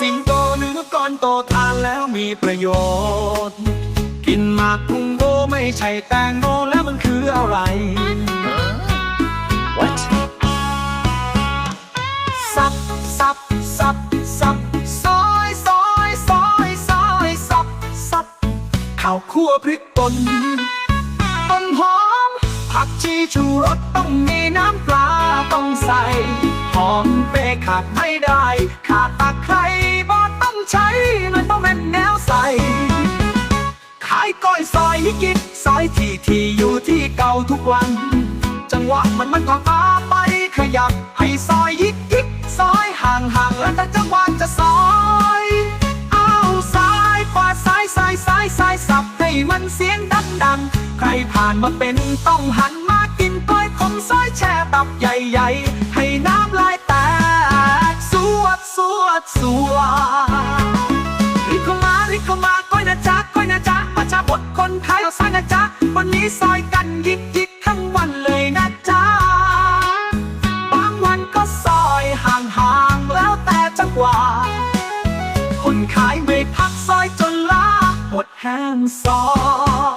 สิงโตเนื้อก้อนโตทานแล้วมีประโยชน์ กินหมากพุงโบไม่ใช่แตงโมแล้วมันคืออะไร What สับสับสับสับซอยซอยซอยซอยสับสับข้าวคั่วพริกป่นต้นหอม ผักชีชูรสต้องมีน้ำปลาต้องใส่หอมเปรย์ขาดไม่ได้ขาด ซอยที่ที่อยู่ที่เก่าทุกวัน จังหวะมันมันก็พาไปขยับ ให้ซอยยิกยิกซอยห่างห่างแล้วแต่จังหวะจะซอยเอาซ้ายขวาซ้ายซ้ายซ้ายซ้ายสับให้มันเสียงดังดังใครผ่านมาเป็นต้องหันมากินก้อยขมซอยแช่ตับใหญ่ๆให้น้ำลายแตกสวดสวดสวด คนไทยเราสร้างนะจ๊ะ วันนี้ซอยกันยิกยิกทั้งวันเลยนะจ๊ะ บางวันก็ซอยห่างห่างแล้วแต่จังหวะคนขายไม่พักซอยจนล้าหมดแห้งซอย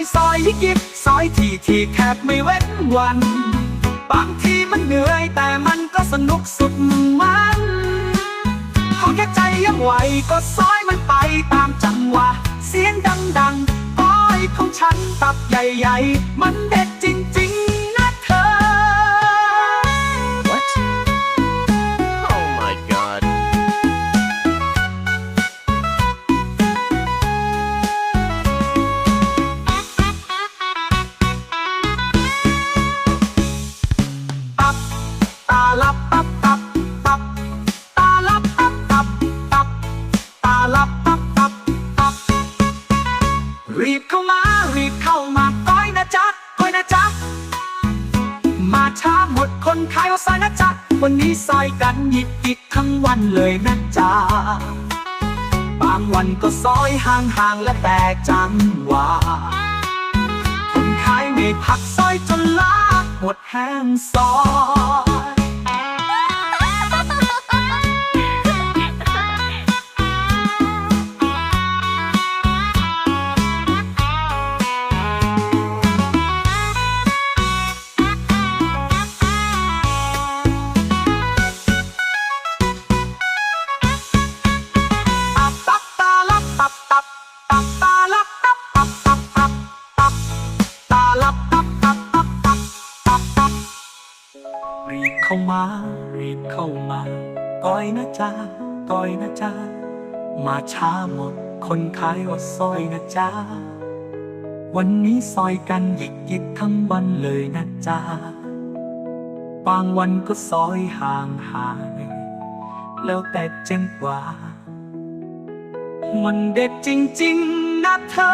อยซอยยิกยิกซอยที่ที่แคบไม่เว้นวัน บางทีมันเหนื่อยแต่มันก็สนุกสุดมันขอแค่ใจยังไหวก็ซอยมันไปตามจังหวะ เสียงดังๆก้อยของฉันตับใหญ่ๆ มันเด็ด รีบเข้ามารีบเข้ามาก้อยนะจ๊ะก้อยนะจ๊ะมาช้าหมดคนขายเอาซอยนะจ๊ะวันนี้ซอยกันหยิกหยิกทั้งวันเลยนะจ๊ะบางวันก็ซอยห่างห่างๆและแตกจังหวะคนขายไม่พักซอยจนล้าหมดแห้งซอย เข้ามา รีบเข้ามาก้อยนะจ๊ะก้อยนะจ๊ะมาช้าหมด คนขายว่าซอยนะจ๊ะวันนี้ซอยกันหยิกหยิกทั้งวันเลยนะจ๊ะบางวันก็ซอยห่างห่างแล้วแต่จังหวะมันเด็ดจริง ๆ นะเธอ